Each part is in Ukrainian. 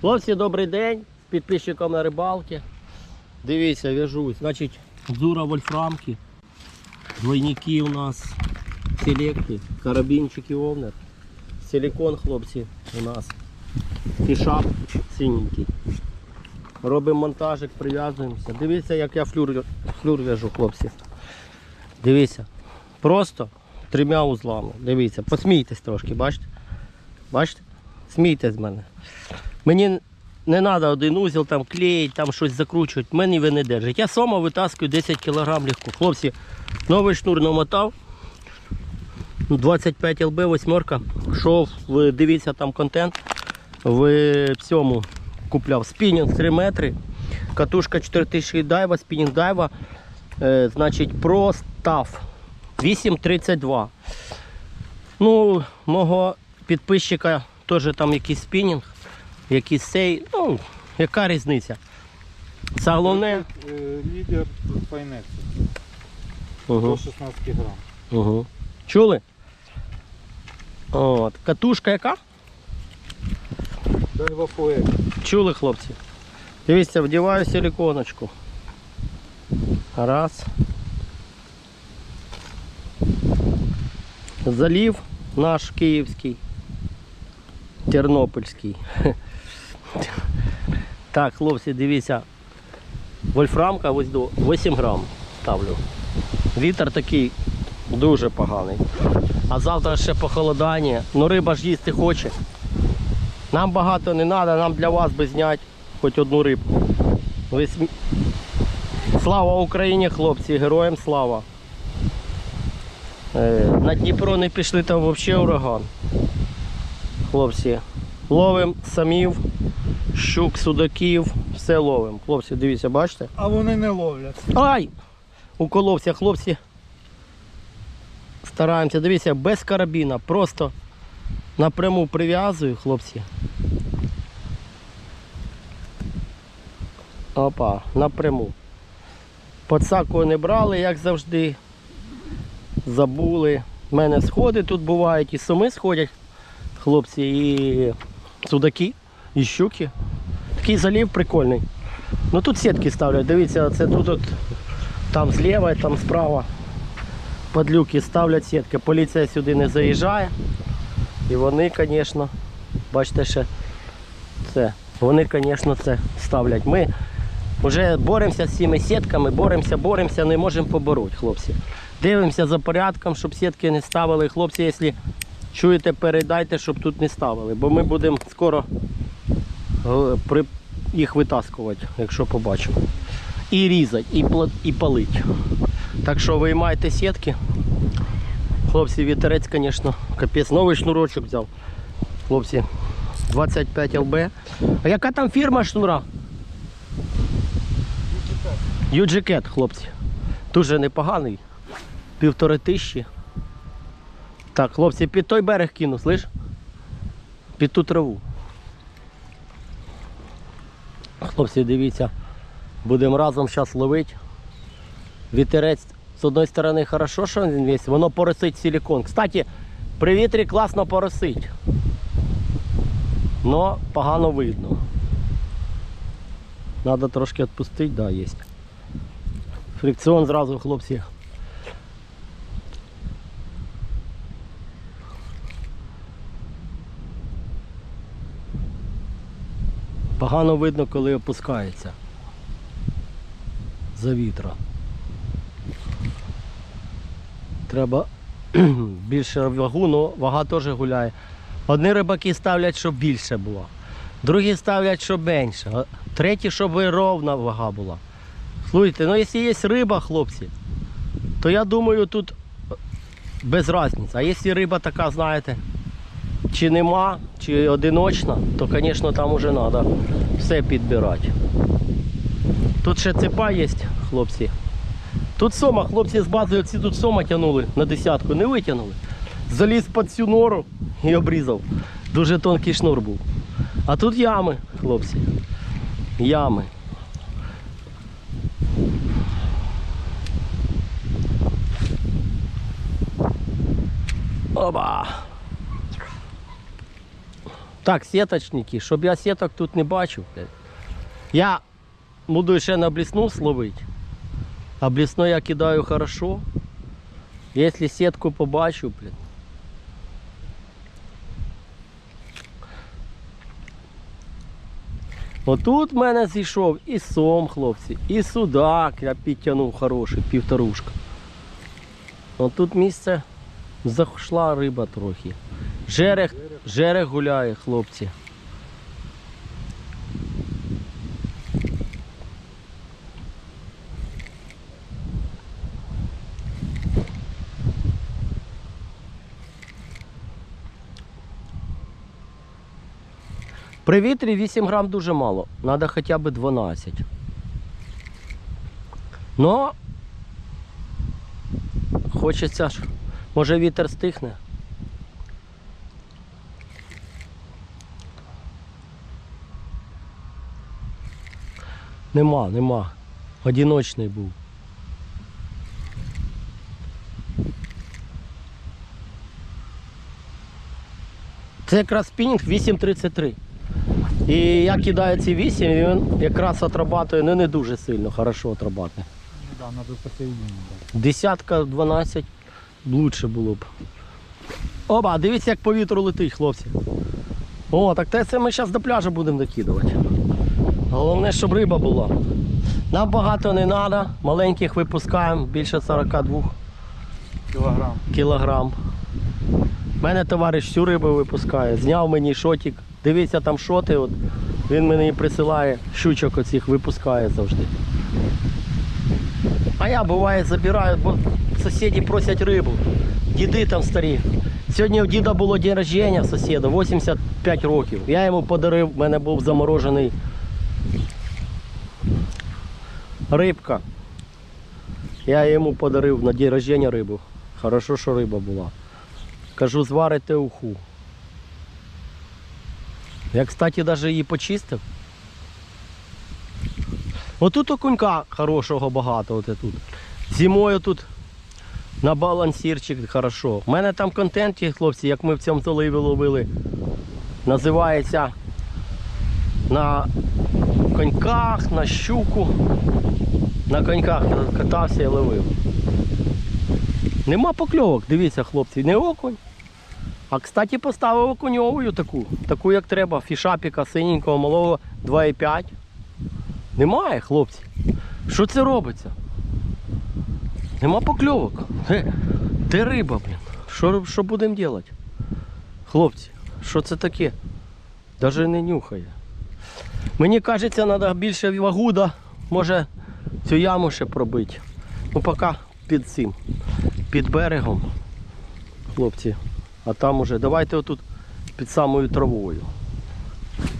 Хлопці, добрий день. З підписчиком на рибалки. Дивіться, в'яжусь. Значить, дзура вольфрамки. Двойники у нас. Селекти, карабінчики овнер. Силикон, хлопці, у нас. Фішап синенький. Робимо монтажик, прив'язуємося. Дивіться, як я флюр, флюр в'яжу, хлопці. Дивіться. Просто трьома узлами. Дивіться, посмійтесь трошки, бачите? Бачите? Смійтесь з мене. Мені не треба один узіл там клеїть, там щось закручувати. Мені ви не держить. Я сома витаскую 10 кг легко. Хлопці, новий шнур намотав. 25 ЛБ, восьмерка. Шов, ви дивіться там контент. В цьому купляв спінінг 3 метри. Катушка 4000 дайва, спінінг дайва. Е, значить, про став 8.32. Ну, мого підписчика теж там якийсь спінінг, якийсь сей. Ну, яка різниця? Це головне. Е, Лідер Файнексу Угу. до 16 грам. Угу. Чули? От. Катушка яка? Дальва Чули, хлопці? Дивіться, вдіваю силиконочку. Раз. Залів наш київський. Тернопільський. Так, хлопці, дивіться. Вольфрамка ось до 8 грам ставлю. Вітер такий дуже поганий. А завтра ще похолодання. Ну риба ж їсти хоче. Нам багато не треба, нам для вас би зняти хоч одну рибку. Ви Слава Україні, хлопці, героям слава. Е, на Дніпро не пішли, там взагалі ураган. Хлопці, ловим самів, щук, судаків, все ловим. Хлопці, дивіться, бачите? А вони не ловлять. Ай! Уколовся, хлопці. Стараємося, дивіться, без карабіна, просто напряму прив'язую, хлопці. Опа, напряму. Подсаку не брали, як завжди. Забули. У мене сходи тут бувають, і суми сходять, хлопці, і судаки, і щуки. Такий залів прикольний. Ну тут сітки ставлять, дивіться, це тут от, там зліва, там справа. Подлюки ставлять сітки. Поліція сюди не заїжджає. І вони, звісно, бачите ще це. Вони, звісно, це ставлять. Ми вже боремося з цими сітками, боремося, боремося, не можемо побороти, хлопці. Дивимося за порядком, щоб сітки не ставили. Хлопці, якщо чуєте, передайте, щоб тут не ставили. Бо ми будемо скоро. Їх витаскувати, якщо побачимо. І різати, і, і палити. Так що виймайте сітки. Хлопці, вітерець, звісно, капець. Новий шнурочок взяв. Хлопці, 25 ЛБ. А яка там фірма шнура? Юджикет, хлопці. Дуже непоганий. Півтори тисячі. Так, хлопці, під той берег кину, слиш? Під ту траву. Хлопці, дивіться, будемо разом зараз ловити. Вітерець з одної сторони хорошо, що він весь, воно поросить силикон. Кстати, при вітрі класно поросить. Но погано видно. Надо трошки відпустити, да, є. Фрикціон зразу, хлопці. Погано видно, коли опускається. За вітра. Треба більше вагу, але вага теж гуляє. Одні рибаки ставлять, щоб більше було. Другі ставлять, щоб менше. Треті, щоб ровна вага була. Слухайте, ну якщо є риба, хлопці, то я думаю, тут без різниці. А якщо риба така, знаєте, чи нема, чи одиночна, то, звісно, там вже треба все підбирати. Тут ще цепа є, хлопці. Тут сома, хлопці з бази всі тут сома тягнули на десятку, не витягнули. Заліз під цю нору і обрізав. Дуже тонкий шнур був. А тут ями, хлопці. Ями. Оба. Так, сіточники, щоб я сіток тут не бачив. Я буду ще на блесну словити. А блесну я кидаю хорошо. Якщо сітку побачу, блядь. Отут в мене зійшов і сом, хлопці, і судак я підтягнув хороший, півторушка. Отут місце зайшла риба трохи. Жерех, жерех гуляє, хлопці. При вітрі 8 грам дуже мало. Треба хоча б 12. Но хочеться ж. Може вітер стихне. Нема, нема. Одиночний був. Це якраз спінінг 8.33. І я кидаю ці 8, і він якраз отрабатує, ну не дуже сильно, хорошо отрабатує. Десятка, 12 лучше було б. Оба, дивіться, як по вітру летить, хлопці. О, так це ми зараз до пляжу будемо докидувати. Головне, щоб риба була. Нам багато не треба, маленьких випускаємо, більше 42 Кілограм. кілограм. У мене товариш всю рибу випускає. Зняв мені шотик. Дивіться там шоти. От. Він мені присилає щучок оцих, випускає завжди. А я буває забираю, бо сусіди просять рибу. Діди там старі. Сьогодні у діда було день рождення сусіда, 85 років. Я йому подарив, в мене був заморожений рибка. Я йому подарив на день рождення рибу. Хорошо, що риба була. Кажу, зварите уху. Я, кстати, навіть її почистив. Отут окунька хорошого багато. От тут. Зимою тут на балансірчик хорошо. У мене там контент хлопці, як ми в цьому заливі ловили. Називається на коньках, на щуку. На коньках катався і ловив. Нема покльовок, дивіться, хлопці, не окунь. А кстати, поставив окуньовую таку, таку як треба, фішапіка синенького малого 2,5. Немає, хлопці. Що це робиться? Нема покльовок. Де, де риба, блін? Що, що будемо робити? Хлопці, що це таке? Даже не нюхає. Мені кажеться, треба більше вагуда, може цю яму ще пробити. Ну поки під цим, під берегом. Хлопці. А там уже давайте отут під самою травою.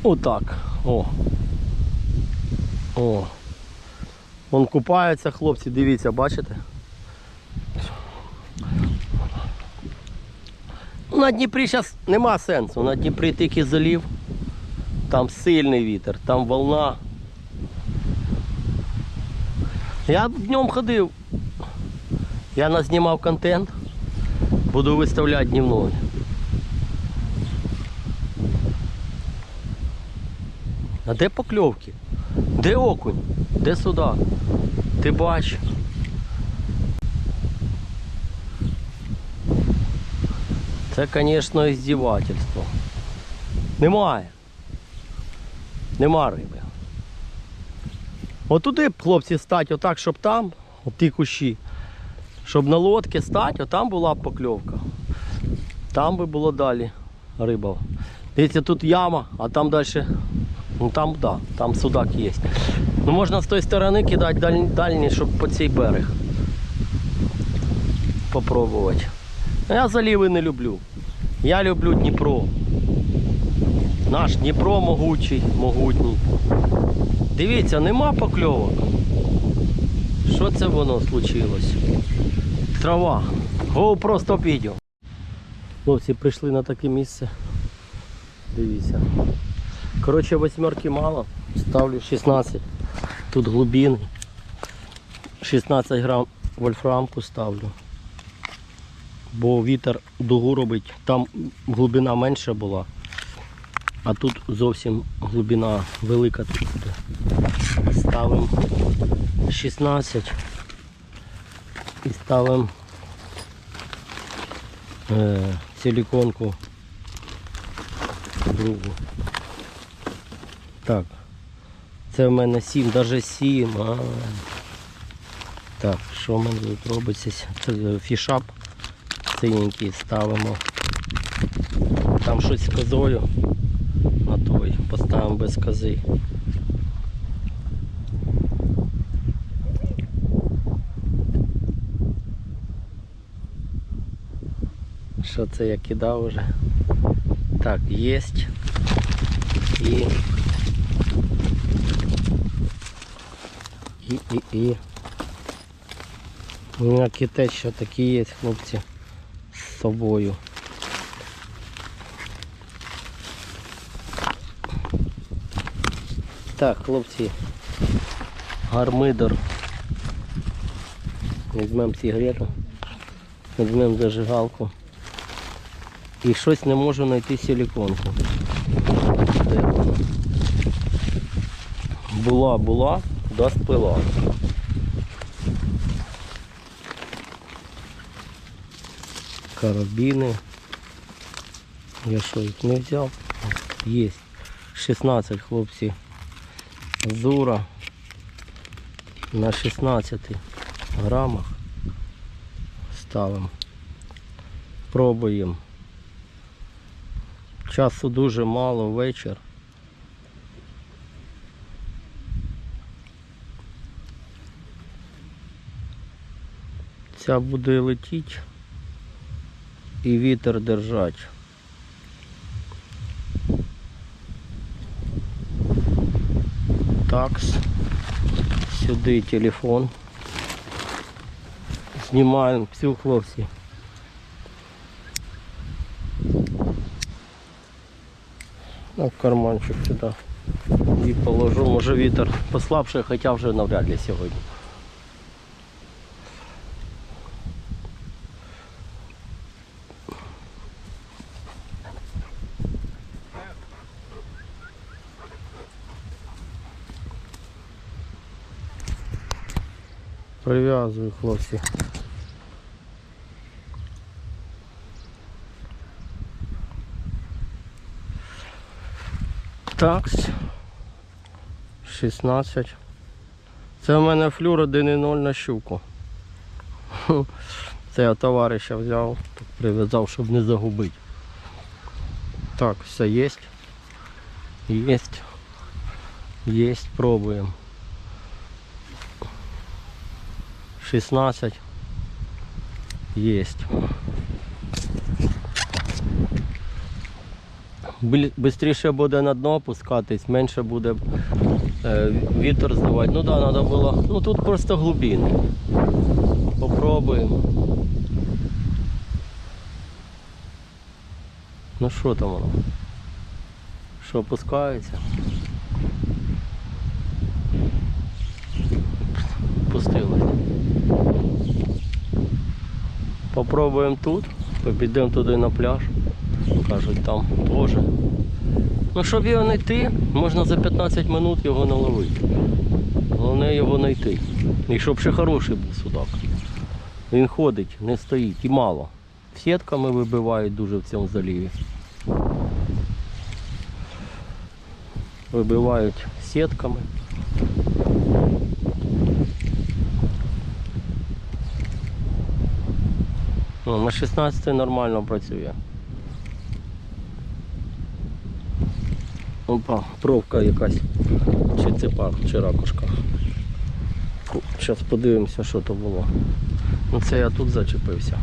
Отак. О. О. Вон купаються хлопці, дивіться, бачите? На Дніпрі зараз нема сенсу. На Дніпрі тільки залів. Там сильний вітер, там волна. Я днем ходив. Я назнімав контент. Буду виставляти дневной. А де покльовки? Де окунь? Де суда? Ти бач. Це, звісно, іздівательство. Немає. Нема риби. Отуди б хлопці стати, отак, щоб там, от ті кущі, щоб на лодці стати, отам була б покльовка. Там би було далі риба. Дивіться, тут яма, а там далі, ну там да, там судак є. Ну можна з тої сторони кидати дальні, дальні щоб по цей берег. Попробувати. Ну, Я заліви не люблю. Я люблю Дніпро. Наш Дніпро могучий, могутній. Дивіться, нема покльовок. Що це воно случилось? Трава. GoPro стоп відео. Хлопці прийшли на таке місце. Дивіться. Коротше, восьмерки мало. Ставлю 16. Тут глибини. 16 грам вольфрамку ставлю. Бо вітер дугу робить. Там глибина менша була. А тут зовсім глибина велика тут. Ставимо 16 і ставимо е, силиконку другу. Так. Це в мене 7, навіть 7. А. Так, що в мене тут робиться? Це е, фішап синенький ставимо. Там щось з козою на той. Поставимо без кози. Що це я кидав уже? Так, єсть. І. І, і, і. У мене китець ще такі є, хлопці, з собою. Так, хлопці, гармидор. Візьмемо сигарету, візьмемо зажигалку. І щось не можу знайти силиконку. Була, була, куди сплила. Карабіни. Я що їх не взяв? Є. 16 хлопці. Зура на 16 грамах ставимо. Пробуємо. Часу дуже мало вечір. Ця буде летіти і вітер держать. Такс. Сюди телефон. Знімаємо всю хлопці. А в карманчик сюди. І положу. Може вітер послабший, хоча вже навряд ли сьогодні. Прив'язую хлопці. Такс. 16. Це в мене флюр 1.0 на щуку. Це я товариша взяв, прив'язав, щоб не загубити. Так, все є. Єсть. Єсть, пробуємо. 16. Есть. Бистріше буде на дно опускатись, менше буде е, вітер здавати. Ну так, да, треба було. Ну тут просто глибини. Попробуємо. Ну що там воно? Що опускається? Пустилось. Попробуємо тут, підемо туди на пляж. Кажуть, там теж. Ну, щоб його знайти, можна за 15 минут його наловити. Головне його знайти. І щоб ще хороший був судак. Він ходить, не стоїть і мало. Сітками вибивають дуже в цьому заліві. Вибивають сітками. Ну, на 16 нормально працює. Опа, провка якась. Чи цепак, чи ракушка. Зараз подивимося, що то було. Ну це я тут зачепився.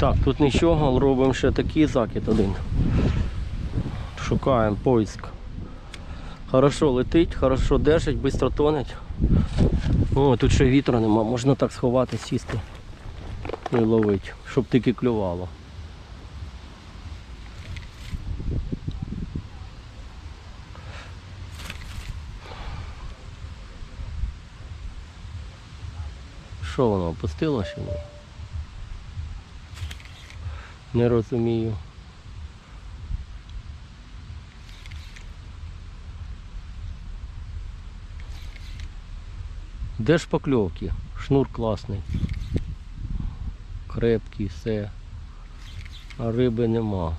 Так, тут нічого, робимо ще такий закид один. Шукаємо поиск. Хорошо летить, хорошо держить, швидко тонеть. О, тут ще вітру нема, можна так сховати, сісти і ловить, щоб тільки клювало. Що воно опустило чи ні? Не розумію. Де ж покльовки? Шнур класний. Крепкий, все. А риби нема.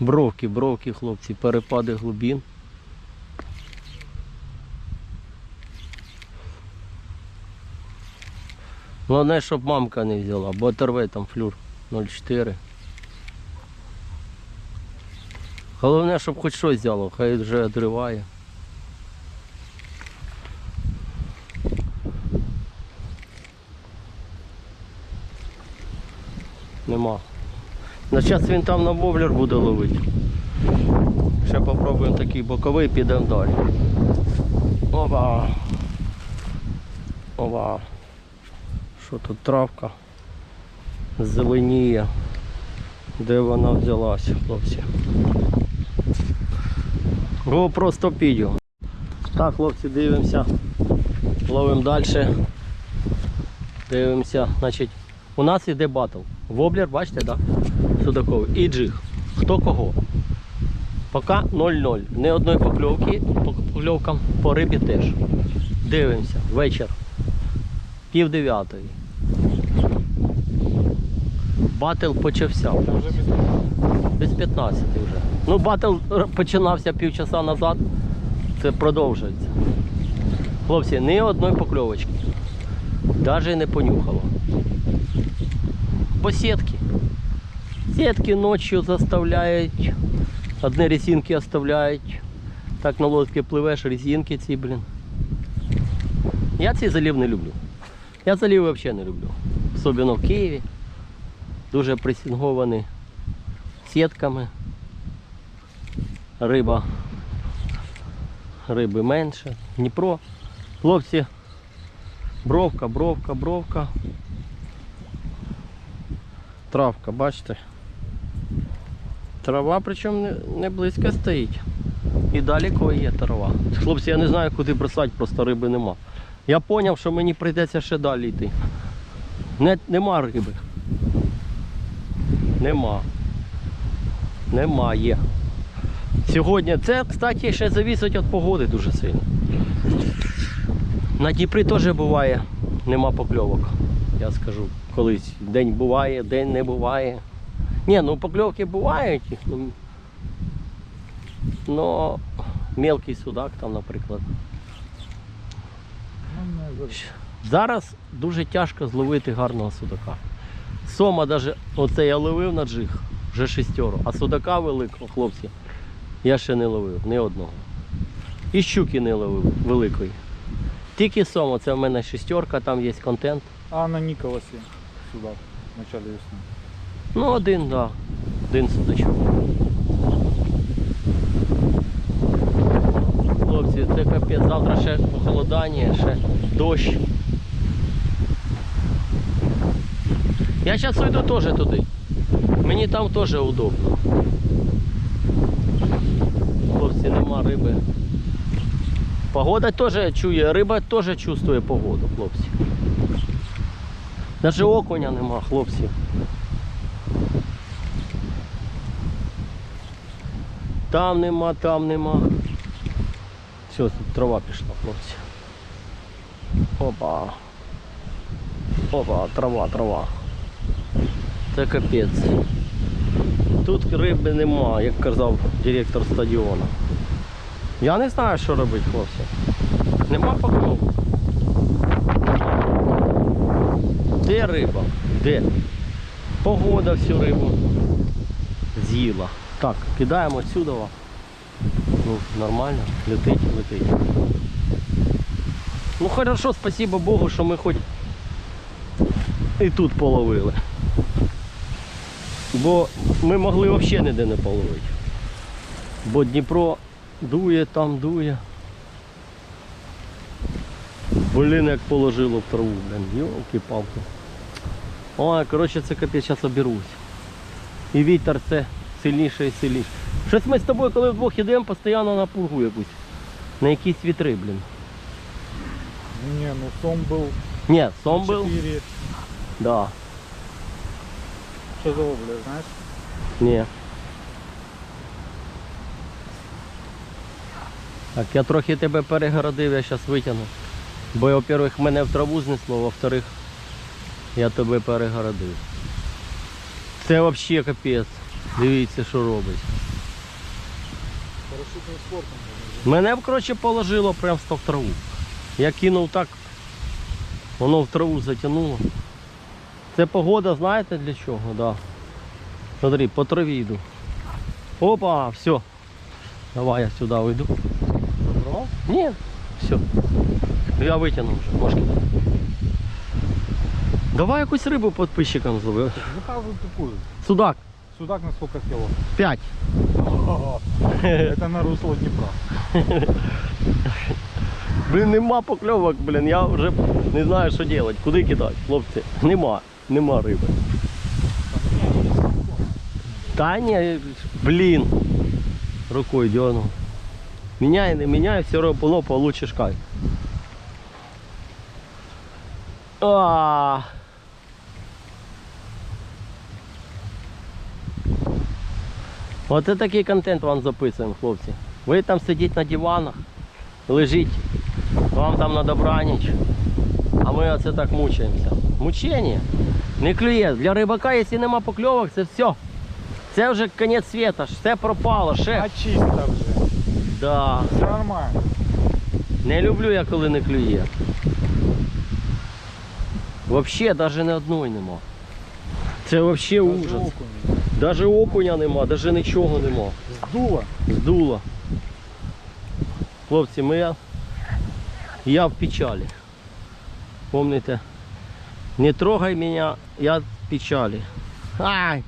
Бровки, бровки, хлопці, перепади глибин. Головне, щоб мамка не взяла, бо оторве там флюр 0,4. Головне, щоб хоч щось взяло, хай вже одриває. Нема. На час він там на воблер буде ловити. Ще попробуємо такий боковий, підемо далі. Опа. Опа. Що тут травка? Зеленіє. Де вона взялась, хлопці? Го просто піду. Так, хлопці, дивимося. Ловимо далі. Дивимося. Значить, у нас іде батл. Воблер, бачите? Да? Судаковий. І джиг. Хто кого? Поки 0-0. Не одної покльовки, по покльовкам по рибі теж. Дивимося. Вечір. Пів дев'ятої. Батл почався. Без Без 15 вже. Ну, батл починався півчаса назад. Це продовжується. Хлопці, ні одної покльовочки. Навіть не понюхало. По сітки. Сітки ночі заставляють. Одні резинки оставляють. Так на лодці пливеш, резинки ці, блін. Я цей залів не люблю. Я залів взагалі не люблю. Особливо в Києві. Дуже пресінгований сітками. Риба. Риби менше. Дніпро. Хлопці. Бровка, бровка, бровка. Травка, бачите? Трава, причому не, близько стоїть. І далі кої є трава. Хлопці, я не знаю, куди бросати, просто риби нема. Я зрозумів, що мені прийдеться ще далі йти. Не, нема риби. Нема. Немає. Сьогодні це, кстати, ще завісить від погоди дуже сильно. На Дніпрі теж буває, нема покльовок. Я скажу, колись день буває, день не буває. Ні, ну покльовки бувають. Ну, но мелкий судак там, наприклад. Зараз дуже тяжко зловити гарного судака. Сома даже, оце я ловив на джиг, вже шестеро. А судака великого, хлопці, я ще не ловив, ні одного. І щуки не ловив великої. Тільки сома, це в мене шестерка, там є контент. А на Ніколасі сюди, в началі весни. Ну, один, так. Да. Один судачок. Хлопці, це капець. Завтра ще похолодання, ще дощ. Я зараз уйду теж туди. Мені там теж удобно. Хлопці, нема риби. Погода теж чує, риба теж чувствує погоду, хлопці. Навіть окуня нема, хлопці. Там нема, там нема. Все, тут трава пішла, хлопці. Опа. Опа, трава, трава. Це капець. Тут риби нема, як казав директор стадіону. Я не знаю, що робити, хлопці. Нема покльовок. Де риба? Де? Погода всю рибу з'їла. Так, кидаємо сюди. Ну, нормально, летить, летить. Ну хорошо, спасибо Богу, що ми хоч і тут половили. Бо ми могли взагалі ніде не половити. Бо Дніпро дує, там дує. Блін, як положило в траву, блін, йолки-палки. Ой, коротше, це капець, зараз оберусь. І вітер це сильніше і сильніше. Щось ми з тобою, коли вдвох йдемо, постійно на пургу якусь. На якісь вітри, блін. Не, ну сом был. Ні, сом був. 4. Да Что за бля, знаешь? Ні. Так, я трохи тебе перегородив, я зараз витягну. Бо, во-первых, мене в траву знесло, во-вторых, я тебе перегородив. Це взагалі капець. Дивіться, що робить. Парашютным спортом. блин. Мене, коротше, положило прямо в траву. Я кинув так, воно в траву затягнуло. Це погода, знаєте для чого? Да. Смотри, по траві йду. Опа, все. Давай я сюди вийду. Забрал? Ні, все. Я витягнув вже, ножки. Давай якусь рибу підписчикам злови. Заказывай какую? Судак, Судак на сколько кило? 5. Это на русло Днепра. Блін, нема покльовок, блін, я вже не знаю, що робити. Куди кидати, хлопці? Нема, нема риби. Та ні, блін. Рукою дернув. Міняй, не міняй, все одно получиш кайф. А. Оце такий контент вам записуємо, хлопці. Ви там сидіть на диванах, лежіть, вам там на добраніч. А ми оце так мучаємося. Мучення. Не клює. Для рибака, якщо нема покльовок, це все. Це вже кінець світа, все пропало, шеф. А чисто уже. Да. Все нормально. Не люблю я, коли не клює. Взагалі навіть не одної нема. Це взагалі ужас. Навіть окуня нема, навіть нічого нема. Сдуло. Здуло. Хлопці, ми я, я в печалі. Помните? Не трогай мене, я в печалі. Ай!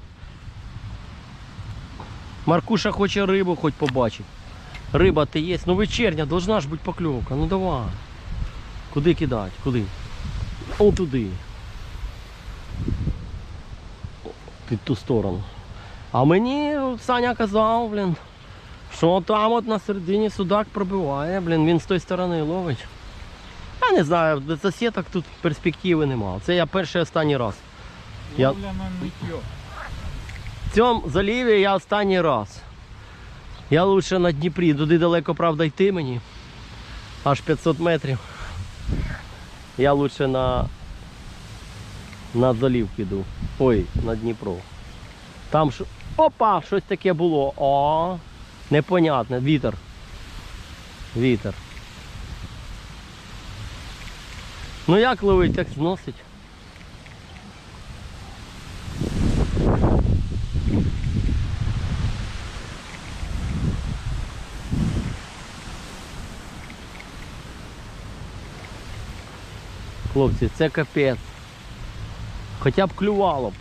Маркуша хоче рибу хоч побачити. Риба ти є. Ну вечірня, должна ж бути покльовка. Ну давай. Куди кидати? Куди? О туди. Під ту сторону. А мені Саня казав, блін, що там от на середині судак пробиває, блін, він з тої сторони ловить. Я не знаю, без засіток тут перспективи нема. Це я перший останній раз. Я- Ловля на нытье. В цьому заліві я останній раз. Я лучше на Дніпрі, туди далеко, правда, йти мені. Аж 500 метрів. Я лучше на, на залів піду. Ой, на Дніпро. Там що. Опа! Щось таке було. О! Непонятне. Вітер. Вітер. Ну як ловить, так зносить. Хлопці, це капець. Хоча б клювало б.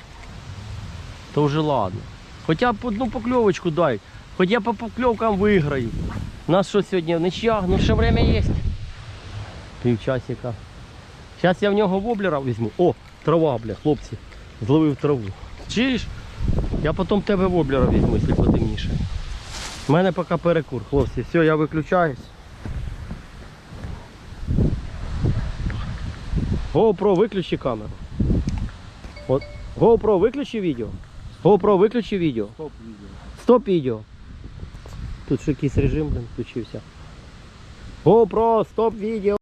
То вже ладно. Хоча б одну покльовочку дай. Хоч я по покльовкам виграю. У нас що сьогодні нічия, ну ще время є. Півчасика. Зараз я в нього воблера візьму. О, трава, бля, хлопці. Зловив траву. Чуєш? Я потім тебе воблера візьму, якщо потемніше. У мене поки перекур, хлопці. Все, я виключаюсь. GoPro, виключи камеру. От. GoPro, виключи відео. GoPro, виключи відео. Стоп видео. Стоп відео. Тут ще якийсь режим, блин, включився. GoPro, стоп відео.